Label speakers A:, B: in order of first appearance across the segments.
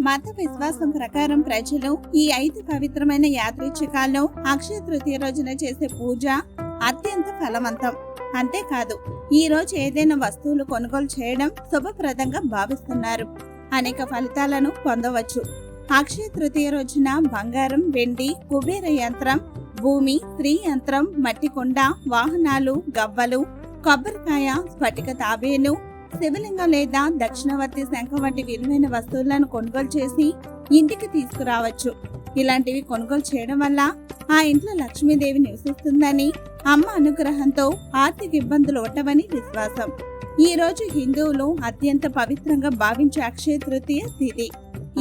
A: మత విశ్వాసం ప్రకారం ప్రజలు ఈ ఐదు పవిత్రమైన యాదృచ్ఛికాల్లో అక్షయ తృతీయ రోజున చేసే పూజ అత్యంత ఫలవంతం. అంతేకాదు ఈ రోజు ఏదైనా వస్తువులు కొనుగోలు చేయడం శుభప్రదంగా భావిస్తున్నారు. అనేక ఫలితాలను పొందవచ్చు. అక్షయ తృతీయ రోజున బంగారం వెండి కుబేర యంత్రం భూమి స్త్రీ యంత్రం మట్టి కుండ వాహనాలు గవ్వలు కొబ్బరికాయ స్ఫటిక తాబేలు శివలింగం లేదా దక్షిణవర్తి శంఖం వంటి విలువైన వస్తువులను కొనుగోలు చేసి ఇంటికి తీసుకురావచ్చు. ఇలాంటివి కొనుగోలు చేయడం వల్ల ఆ ఇంట్లో లక్ష్మీదేవి నివసిస్తుందని అమ్మ అనుగ్రహంతో ఆర్థిక ఇబ్బందులు ఉండవని విశ్వాసం. ఈ రోజు హిందువులు అత్యంత పవిత్రంగా భావించే అక్షయ తృతీయ తిథి.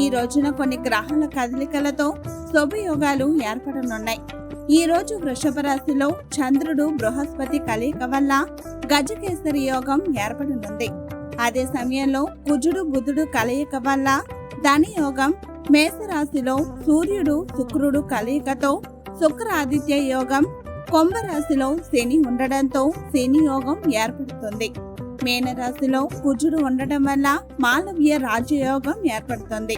A: ఈ రోజున కొన్ని గ్రహాల కదలికలతో శుభయోగాలు ఏర్పడనున్నాయి. ఈ రోజు వృషభ రాశిలో చంద్రుడు బృహస్పతి కలయిక వల్ల గజకేసరి యోగం ఏర్పడనుంది. అదే సమయంలో కుజుడు బుధుడు కలయిక వల్ల ధని యోగం మేషరాశిలో సూర్యుడు శుక్రుడు కలయికతో శుక్రాదిత్య యోగం కుంభరాశిలో శని ఉండడంతో శని యోగం ఏర్పడుతుంది. మేనరాశిలో కుజుడు ఉండడం వల్ల మాలవ్య రాజయోగం ఏర్పడుతుంది.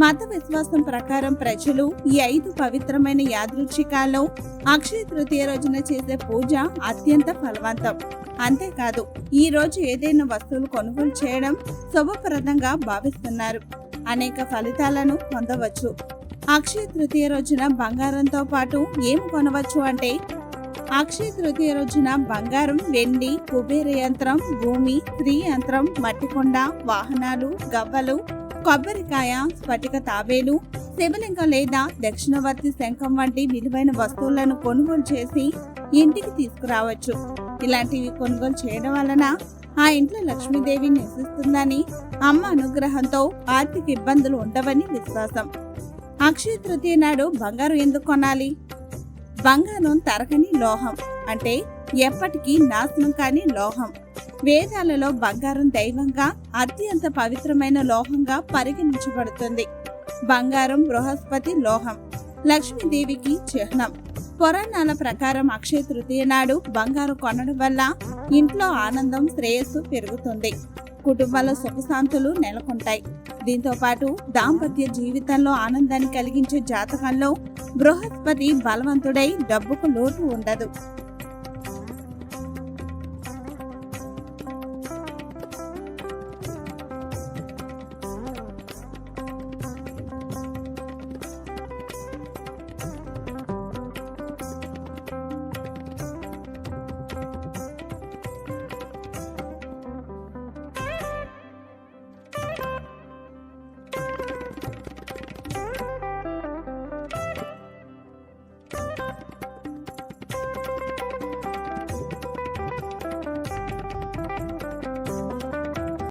A: మత విశ్వాసం ప్రకారం ప్రజలు ఈ ఐదు పవిత్రమైన యాదృచ్ఛికాల్లో అక్షయ తృతీయ రోజున చేసే పూజ అత్యంత ఫలవంతం. అంతేకాదు ఈ రోజు ఏదైనా వస్తువులు కొనుగోలు చేయడం శుభప్రదంగా భావిస్తున్నారు. అనేక ఫలితాలను పొందవచ్చు. అక్షయ తృతీయ రోజున బంగారంతో పాటు ఏం కొనవచ్చు అంటే అక్షయ తృతీయ రోజున బంగారం వెండి కుబేర యంత్రం భూమి స్త్రీ యంత్రం మట్టికొండ వాహనాలు గవ్వలు కొబ్బరికాయ స్ఫటిక తాబేలు శివలింగం లేదా దక్షిణవర్తి శంఖం వంటి విలువైన వస్తువులను కొనుగోలు చేసి ఇంటికి తీసుకురావచ్చు. ఇలాంటివి కొనుగోలు చేయడం వలన ఆ ఇంట్లో లక్ష్మీదేవి నివసిస్తుందని అమ్మ అనుగ్రహంతో ఆర్థిక ఇబ్బందులు ఉండవని విశ్వాసం. అక్షయ తృతీయ నాడు బంగారం ఎందుకు కొనాలి? బంగారం తరగని లోహం అంటే ఎప్పటికీ నాశనం కాని లోహం. వేదాలలో బంగారం దైవంగా అత్యంత పవిత్రమైన లోహంగా పరిగణించబడుతుంది. బంగారం బృహస్పతి లోహం లక్ష్మీదేవికి చిహ్నం. పురాణాల ప్రకారం అక్షయ తృతీయ నాడు బంగారం కొనడం వల్ల ఇంట్లో ఆనందం శ్రేయస్సు పెరుగుతుంది. కుటుంబాల సుఖశాంతులు నెలకొంటాయి. దీంతో పాటు దాంపత్య జీవితంలో ఆనందాన్ని కలిగించే జాతకంలో బృహస్పతి బలవంతుడై డబ్బుకు లోటు ఉండదు.